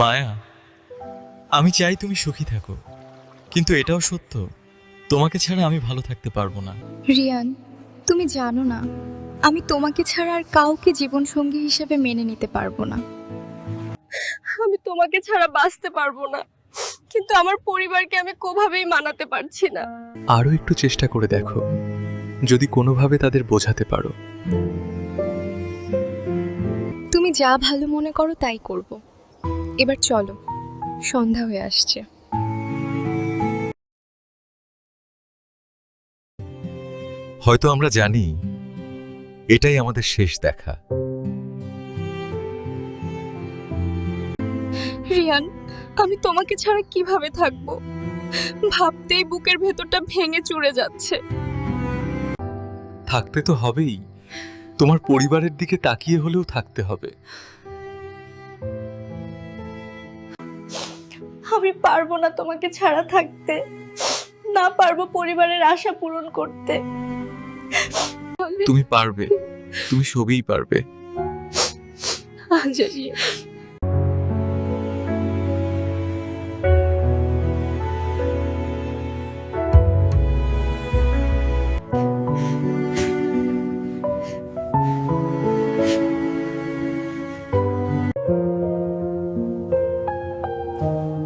মায়া আমি চাই তুমি সুখী থাকো কিন্তু এটাও সত্য তোমাকে ছাড়া আমি ভালো থাকতে পারব না। রিয়ান তুমি জানো না আমি তোমাকে ছাড়া আর কাউকে জীবনসঙ্গী হিসেবে মেনে নিতে পারব না। আমি তোমাকে ছাড়া বাঁচতে পারব না কিন্তু আমার পরিবারকে আমি কোভাবেই মানাতে পারছি না। আরও একটু চেষ্টা করে দেখো যদি কোনোভাবে তাদের বোঝাতে পারো। তুমি যা ভালো মনে করো তাই করব। এবার চলো সন্ধ্যা হয়ে আসছে। হয়তো আমরা জানি এটাই আমাদের শেষ দেখা। রিয়ান আমি তোমাকে ছাড়া কীভাবে থাকব? ভাবতেই বুকের ভেতরটা ভেঙে চুরে যাচ্ছে। থাকতে তো হবেই তোমার পরিবারের দিকে তাকিয়ে হলেও থাকতে হবে। আমি পারব না তোমাকে ছাড়া থাকতে। না পারব পরিবারের আশা পূরণ করতে। তুমি পারবে। তুমি সবই পারবে। thank you